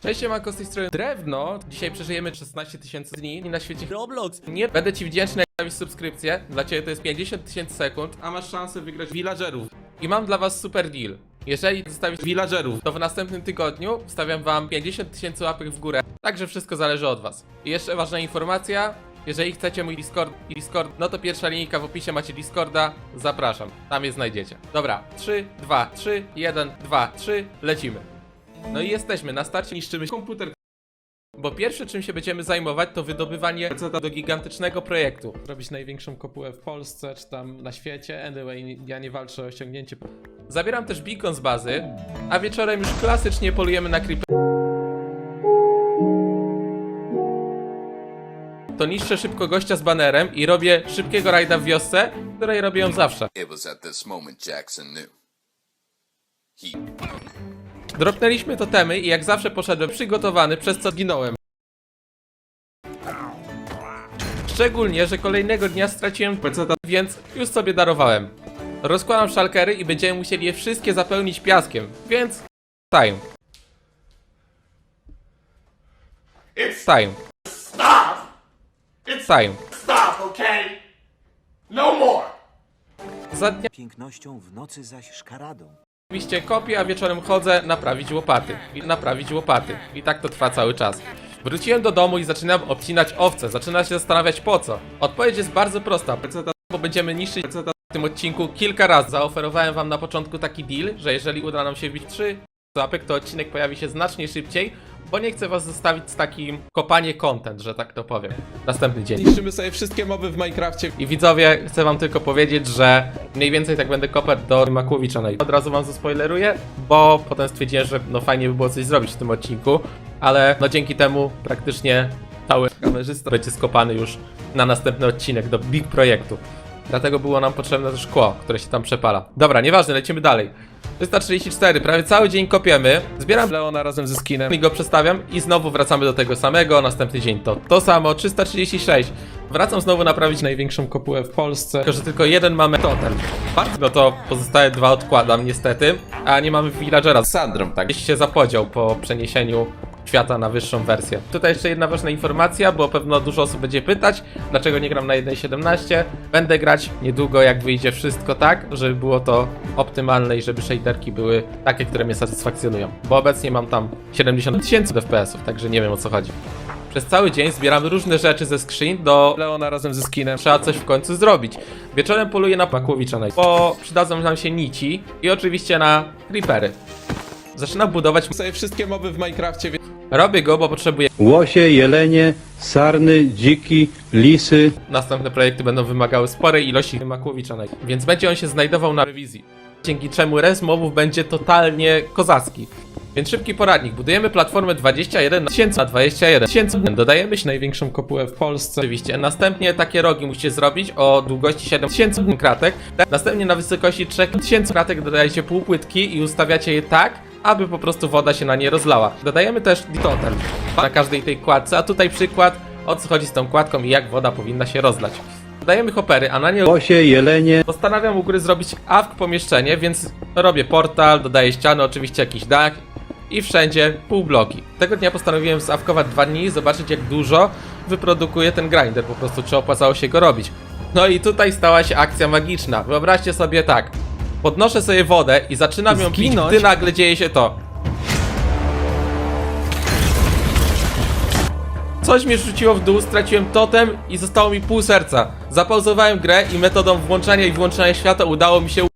Cześć, Manko z tej strony Drewno. Dzisiaj przeżyjemy 16 tysięcy dni na świecie Roblox. Nie będę ci wdzięczny, jak stawisz subskrypcję. Dla ciebie to jest 50 tysięcy sekund, a masz szansę wygrać villagerów. I mam dla was super deal. Jeżeli zostawisz villagerów, to w następnym tygodniu wstawiam wam 50 tysięcy łapek w górę. Także wszystko zależy od was. I jeszcze ważna informacja. Jeżeli chcecie mój Discord, Discord, no to pierwsza linijka w opisie macie Discorda. Zapraszam, tam je znajdziecie. Dobra, 3, 2, 3, 1, 2, 3, lecimy. No i jesteśmy, na starcie niszczymy komputer. Bo pierwsze czym się będziemy zajmować to wydobywanie do gigantycznego projektu. Robić największą kopułę w Polsce czy tam na świecie. Anyway, ja nie walczę o osiągnięcie. Zabieram też beacon z bazy, a wieczorem już klasycznie polujemy na creeper. To niszczę szybko gościa z banerem i robię szybkiego rajda w wiosce, której robię ją zawsze. It was at this moment Jackson knew. He Dropnęliśmy totemy i jak zawsze poszedłem przygotowany, przez co zginąłem. Szczególnie, że kolejnego dnia straciłem peceta, więc już sobie darowałem. Rozkładam szalkery i będziemy musieli je wszystkie zapełnić piaskiem, więc... time. Time. Stop! It's Time. stop, okay? No more! Za dnia pięknością, w nocy zaś szkaradą. Oczywiście kopię, a wieczorem chodzę naprawić łopaty. I naprawić łopaty. I tak to trwa cały czas. Wróciłem do domu i zaczynam obcinać owce. Zaczynam się zastanawiać po co. Odpowiedź jest bardzo prosta. Bo będziemy niszczyć w tym odcinku kilka razy. Zaoferowałem wam na początku taki deal, że jeżeli uda nam się wbić 3 łapek, to odcinek pojawi się znacznie szybciej, bo nie chcę was zostawić z takim kopanie content, że tak to powiem. Następny dzień. Niszczymy sobie wszystkie moby w Minecrafcie. I widzowie, chcę wam tylko powiedzieć, że mniej więcej tak będę kopać do Makłowicza. No i od razu wam zaspoileruję, bo potem stwierdziłem, że no fajnie by było coś zrobić w tym odcinku, ale no dzięki temu praktycznie cały kamerzysta będzie skopany już na następny odcinek do big projektu. Dlatego było nam potrzebne też szkło, które się tam przepala. Dobra, nieważne, lecimy dalej. 334, prawie cały dzień kopiemy. Zbieram Leona razem ze skinem i go przestawiam i znowu wracamy do tego samego. Następny dzień to to samo, 336. Wracam znowu naprawić największą kopułę w Polsce, tylko że tylko jeden mamy totem. Bardzo, no to pozostałe dwa odkładam niestety, a nie mamy villagera z Sandrą, tak? Gdzieś się zapodział po przeniesieniu świata na wyższą wersję. Tutaj jeszcze jedna ważna informacja, bo pewno dużo osób będzie pytać, dlaczego nie gram na 1.17. Będę grać niedługo, jak wyjdzie wszystko tak, żeby było to optymalne i żeby shaderki były takie, które mnie satysfakcjonują. Bo obecnie mam tam 70 tysięcy FPS-ów, także nie wiem o co chodzi. Przez cały dzień zbieram różne rzeczy ze skrzyń do Leona razem ze skinem. Trzeba coś w końcu zrobić. Wieczorem poluję na Makłowicza, bo przydadzą nam się nici i oczywiście na creepery. Zaczynam budować sobie wszystkie moby w Minecrafcie. Robię go, bo potrzebuję. Łosie, jelenie, sarny, dziki, lisy. Następne projekty będą wymagały sporej ilości Makłowicza, więc będzie on się znajdował na rewizji. Dzięki czemu res mobów będzie totalnie kozacki. Więc szybki poradnik. Budujemy platformę 21 tysięcy na 21 tysięcy. Dodajemy się największą kopułę w Polsce. Oczywiście. Następnie takie rogi musicie zrobić o długości 7000 kratek. Następnie na wysokości 3000 kratek dodajecie półpłytki i ustawiacie je tak, aby po prostu woda się na nie rozlała. Dodajemy też totem na każdej tej kładce, a tutaj przykład o co chodzi z tą kładką i jak woda powinna się rozlać. Dodajemy hopery, a na nie Łosie, jelenie, Postanawiam u góry zrobić awk pomieszczenie, więc robię portal, dodaję ściany, oczywiście jakiś dach i wszędzie pół bloki. Tego dnia postanowiłem zawkować dwa dni i zobaczyć jak dużo wyprodukuje ten grinder, po prostu czy opłacało się go robić. No i tutaj stała się akcja magiczna. Wyobraźcie sobie tak. Podnoszę sobie wodę i zaczynam ją pić, gdy nagle dzieje się to. Coś mnie rzuciło w dół, straciłem totem i zostało mi pół serca. Zapauzowałem grę i metodą włączania i wyłączania świata udało mi się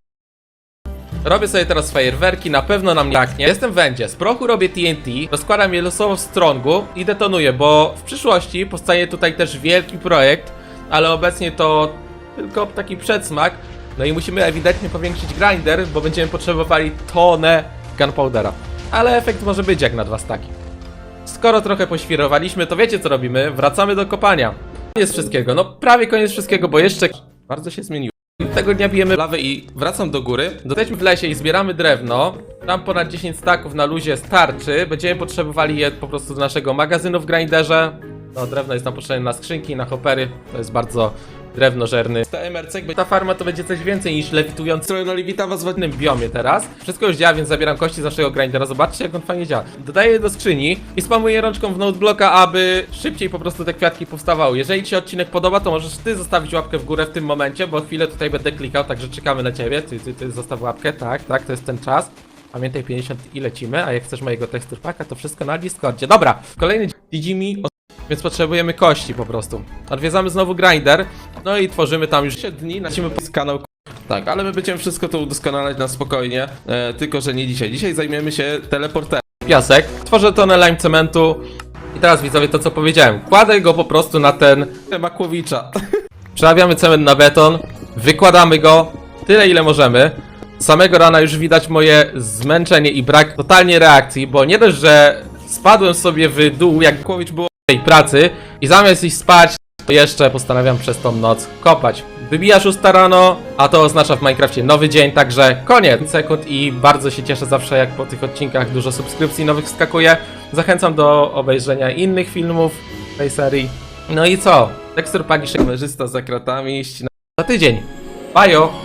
Robię sobie teraz fajerwerki, na pewno nam nie braknie. Jestem w wędzie, z prochu robię TNT, rozkładam je losowo w strongu i detonuję, bo w przyszłości powstanie tutaj też wielki projekt, ale obecnie to tylko taki przedsmak. No i musimy ewidentnie powiększyć grinder, bo będziemy potrzebowali tonę gunpowdera. Ale efekt może być jak na dwa staki. Skoro trochę poświrowaliśmy, to wiecie co robimy? Wracamy do kopania. Koniec wszystkiego, no prawie koniec wszystkiego, bo jeszcze bardzo się zmieniło. Tego dnia bijemy lawę i wracam do góry. Jesteśmy w lesie i zbieramy drewno. Tam ponad 10 staków na luzie starczy. Będziemy potrzebowali je po prostu do naszego magazynu w grinderze. No, drewno jest nam potrzebne na skrzynki, na hopery. To jest bardzo drewnożerny. Ta MRC, jakby ta farma to będzie coś więcej niż lewitujący Trolloli wita was w innym biomie teraz. Wszystko już działa, więc zabieram kości z naszego grindera. Zobaczcie, jak on fajnie działa. Dodaję je do skrzyni i spamuję rączką w noteblocka, aby szybciej po prostu te kwiatki powstawały. Jeżeli ci odcinek podoba, to możesz ty zostawić łapkę w górę w tym momencie, bo chwilę tutaj będę klikał, także czekamy na ciebie. Ty, ty, ty zostaw łapkę, tak, tak, to jest ten czas. Pamiętaj 50 i lecimy, a jak chcesz mojego tekstur packa, to wszystko na Discordzie. Dobra, kolejny widzi mi, więc potrzebujemy kości po prostu. Odwiedzamy znowu grinder, no i tworzymy tam już 7 dni, lecimy z kanał. Tak, ale my będziemy wszystko to udoskonalać na spokojnie, e, tylko że nie dzisiaj. Dzisiaj zajmiemy się teleporterem. Piasek, tworzę tonę lime cementu i teraz widzowie to co powiedziałem, kładę go po prostu na ten, Makłowicza. przerabiamy cement na beton, wykładamy go tyle ile możemy. Samego rana już widać moje zmęczenie i brak totalnie reakcji, bo nie dość, że spadłem sobie w dół jak Makłowicz było tej pracy i zamiast iść spać, jeszcze postanawiam przez tą noc kopać. Wybija 6 rano, a to oznacza w Minecrafcie nowy dzień, także koniec sekund i bardzo się cieszę zawsze jak po tych odcinkach dużo subskrypcji nowych wskakuje. Zachęcam do obejrzenia innych filmów tej serii. No i co? Tekstur Pagi kamerzysta za kratami, ścina za tydzień. Bajo!